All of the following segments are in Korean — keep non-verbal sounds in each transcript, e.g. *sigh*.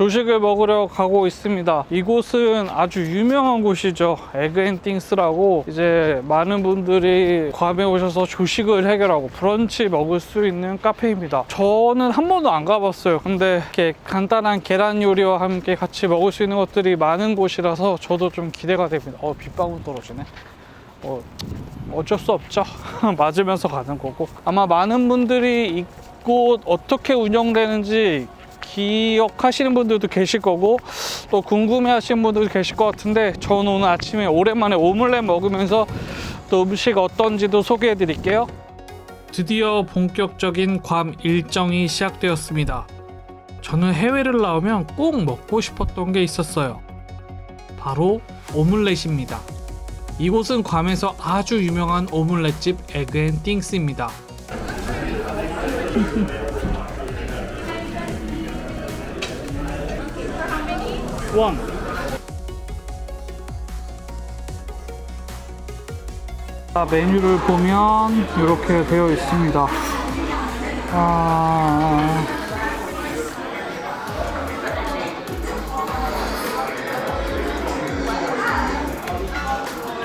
조식을 먹으러 가고 있습니다. 이곳은 아주 유명한 곳이죠. 에그앤띵스라고 이제 많은 분들이 괌에 오셔서 조식을 해결하고 브런치 먹을 수 있는 카페입니다. 저는 한 번도 안 가봤어요. 근데 이렇게 간단한 계란 요리와 함께 같이 먹을 수 있는 것들이 많은 곳이라서 저도 좀 기대가 됩니다. 어, 빗방울 떨어지네. 어, 어쩔 수 없죠. *laughs* 맞으면서 가는 거고. 아마 많은 분들이 이곳 어떻게 운영되는지 기억하시는 분들도 계실 거고 또 궁금해 하시는 분들도 계실 것 같은데 저는 오늘 아침에 오랜만에 오믈렛 먹으면서 또 음식 어떤지도 소개해 드릴게요. 드디어 본격적인 괌 일정이 시작되었습니다. 저는 해외를 나오면 꼭 먹고 싶었던 게 있었어요. 바로 오믈렛입니다. 이곳은 괌에서 아주 유명한 오믈렛집 에그앤띵스입니다. 원. 자, 메뉴를 보면 이렇게 되어 있습니다. 아...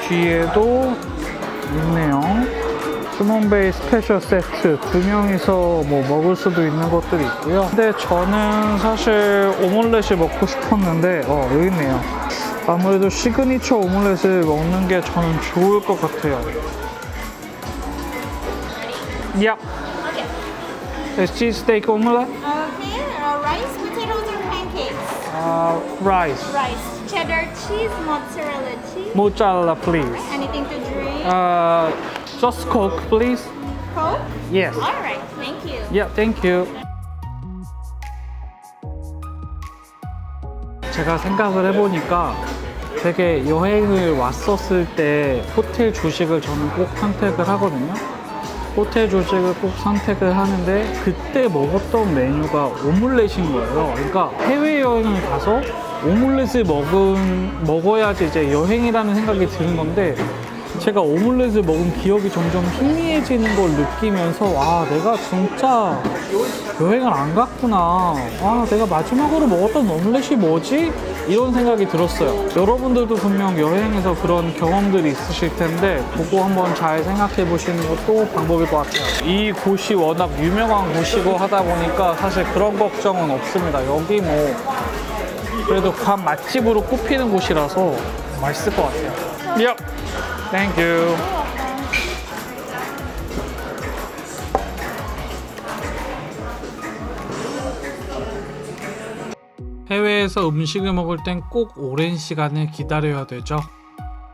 뒤에도 있네요. 스몬베이 스페셜 세트 두 명이서 뭐 먹을 수도 있는 것들이 있고요. 근데 저는 사실 오믈렛이 먹고 싶었는데 어 여기 있네요. 아무래도 시그니처 오믈렛을 먹는 게 저는 좋을 것 같아요. Yeah. It's cheese steak omelette. Okay, uh, rice, potatoes, or pancakes? Uh, rice. Rice, cheddar cheese, mozzarella cheese. Mozzarella, please. Anything to drink? Uh, just Coke, please. Coke? Yes. All right, thank you. Yeah, thank you. 제가 생각을 해보니까 되게 여행을 왔었을 때 호텔 조식을 저는 꼭 선택을 하거든요. 호텔 조식을 꼭 선택을 하는데 그때 먹었던 메뉴가 오믈렛인 거예요. 그러니까 해외여행을 가서 오믈렛을 먹은, 먹어야지 이제 여행이라는 생각이 드는 건데 제가 오믈렛을 먹은 기억이 점점 희미해지는 걸 느끼면서 아 내가 진짜 여행을 안 갔구나. 아 내가 마지막으로 먹었던 오믈렛이 뭐지? 이런 생각이 들었어요. 여러분들도 분명 여행에서 그런 경험들이 있으실 텐데 그거 한번 잘 생각해 보시는 것도 방법일 것 같아요. 이 곳이 워낙 유명한 곳이고 하다 보니까 사실 그런 걱정은 없습니다. 여기 뭐 그래도 관 맛집으로 꼽히는 곳이라서 맛있을 것 같아요. Yep. Thank you. 해외에서 음식을 먹을 땐 꼭 오랜 시간을 기다려야 되죠.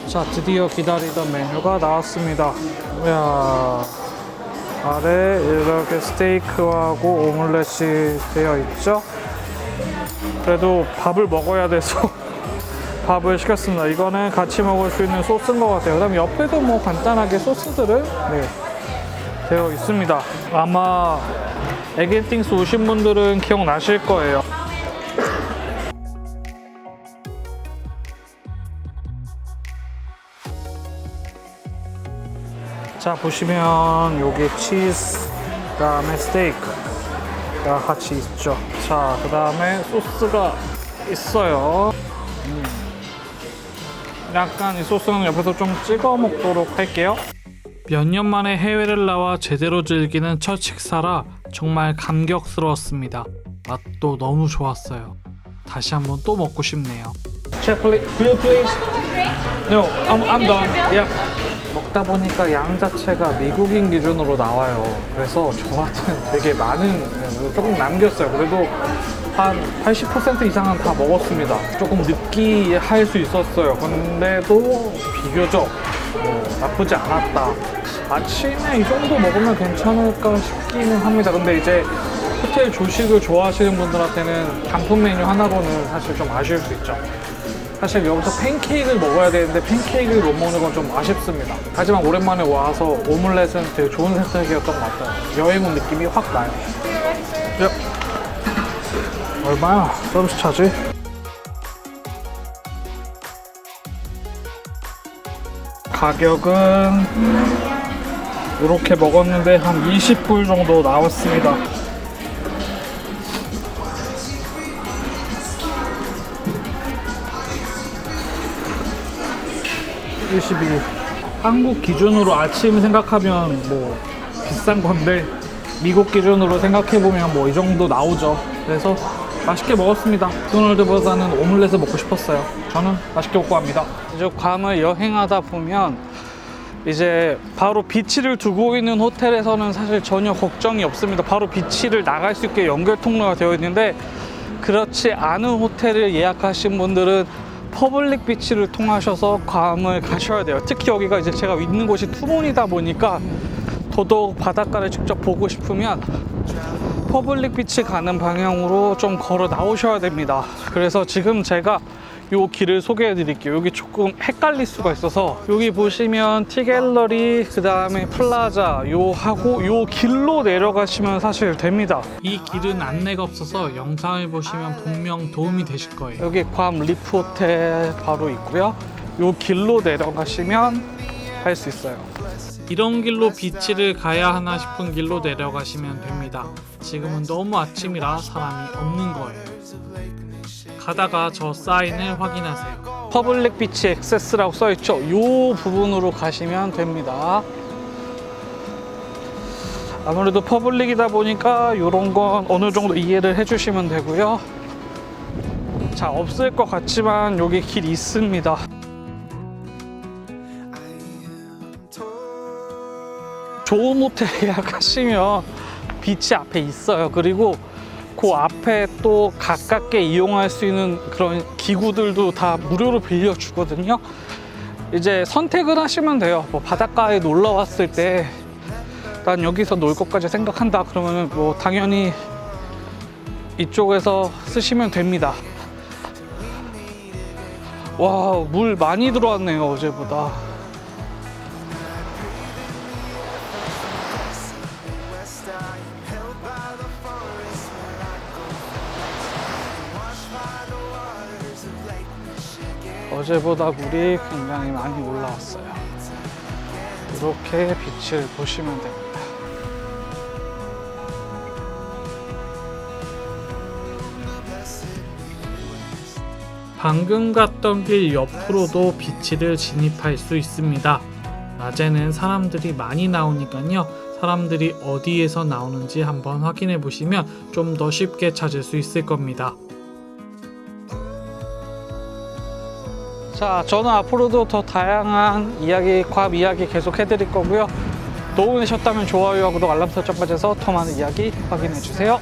자, 드디어 기다리던 메뉴가 나왔습니다. 이야, 아래 이렇게 스테이크하고 오믈렛이 되어 있죠. 그래도 밥을 먹어야 돼서 *laughs* 밥을 시켰습니다. 이거는 같이 먹을 수 있는 소스인 것 같아요. 그 다음 옆에도 뭐 간단하게 소스들을 네, 되어 있습니다. 아마 에겐띵스 오신 분들은 기억나실 거예요. 자 보시면 여기 치즈 그다음에 스테이크가 같이 있죠. 자 그다음에 소스가 있어요. 약간 이 소스는 옆에서 좀 찍어 먹도록 할게요. 몇 년 만에 해외를 나와 제대로 즐기는 첫 식사라 정말 감격스러웠습니다. 맛도 너무 좋았어요. 다시 한번 또 먹고 싶네요. No, I'm, I'm done. Yeah. 먹다 보니까 양 자체가 미국인 기준으로 나와요. 그래서 저한테는 되게 많은 조금 남겼어요. 그래도 한 80% 이상은 다 먹었습니다. 조금 느끼할 수 있었어요. 근데도 비교적 뭐 나쁘지 않았다. 아침에 이 정도 먹으면 괜찮을까 싶기는 합니다. 근데 이제 호텔 조식을 좋아하시는 분들한테는 단품 메뉴 하나로는 사실 좀 아쉬울 수 있죠. 사실 여기서 팬케이크를 먹어야 되는데 팬케이크를 못 먹는 건 좀 아쉽습니다. 하지만 오랜만에 와서 오믈렛은 되게 좋은 선택이었던 것 같아요. 여행 온 느낌이 확 나요. 얼마야? 서비스 차지? 가격은 이렇게 먹었는데 한 20불 정도 나왔습니다. 22 한국 기준으로 아침 생각하면 뭐 비싼 건데 미국 기준으로 생각해보면 뭐 이 정도 나오죠 그래서 맛있게 먹었습니다. 맥도날드보다는 오믈렛을 먹고 싶었어요. 저는 맛있게 먹고 갑니다. 이제 괌을 여행하다 보면 이제 바로 비치를 두고 있는 호텔에서는 사실 전혀 걱정이 없습니다. 바로 비치를 나갈 수 있게 연결 통로가 되어 있는데 그렇지 않은 호텔을 예약하신 분들은 퍼블릭 비치를 통하셔서 괌을 가셔야 돼요. 특히 여기가 이제 제가 있는 곳이 투몬이다 보니까 더더욱 바닷가를 직접 보고 싶으면 퍼블릭 비치 가는 방향으로 좀 걸어 나오셔야 됩니다. 그래서 지금 제가 요 길을 소개해 드릴게요. 여기 조금 헷갈릴 수가 있어서 여기 보시면 티갤러리 그 다음에 플라자 요 하고 요 길로 내려가시면 사실 됩니다. 이 길은 안내가 없어서 영상을 보시면 분명 도움이 되실 거예요. 여기 괌 리프 호텔 바로 있고요. 요 길로 내려가시면 할 수 있어요. 이런 길로 비치를 가야 하나 싶은 길로 내려가시면 됩니다. 지금은 너무 아침이라 사람이 없는 거예요. 가다가 저 사인을 확인하세요. 퍼블릭 비치 액세스라고 써있죠. 이 부분으로 가시면 됩니다. 아무래도 퍼블릭이다 보니까 이런 건 어느 정도 이해를 해주시면 되고요. 자, 없을 것 같지만 여기 길 있습니다. 좋은 호텔 예약하시면 비치 앞에 있어요. 그리고 그 앞에 또 가깝게 이용할 수 있는 그런 기구들도 다 무료로 빌려주거든요. 이제 선택을 하시면 돼요. 뭐 바닷가에 놀러 왔을 때 난 여기서 놀 것까지 생각한다. 그러면은 뭐 당연히 이쪽에서 쓰시면 됩니다. 와, 물 많이 들어왔네요, 어제보다. 어제보다 물이 굉장히 많이 올라왔어요. 이렇게 빛을 보시면 됩니다. 방금 갔던 길 옆으로도 비치를 진입할 수 있습니다. 낮에는 사람들이 많이 나오니까요. 사람들이 어디에서 나오는지 한번 확인해 보시면 좀 더 쉽게 찾을 수 있을 겁니다. 자, 저는 앞으로도 더 다양한 이야기, 괌 이야기 계속 해드릴 거고요. 도움이 되셨다면 좋아요와 구독, 알람 설정까지 해서 더 많은 이야기 확인해 주세요.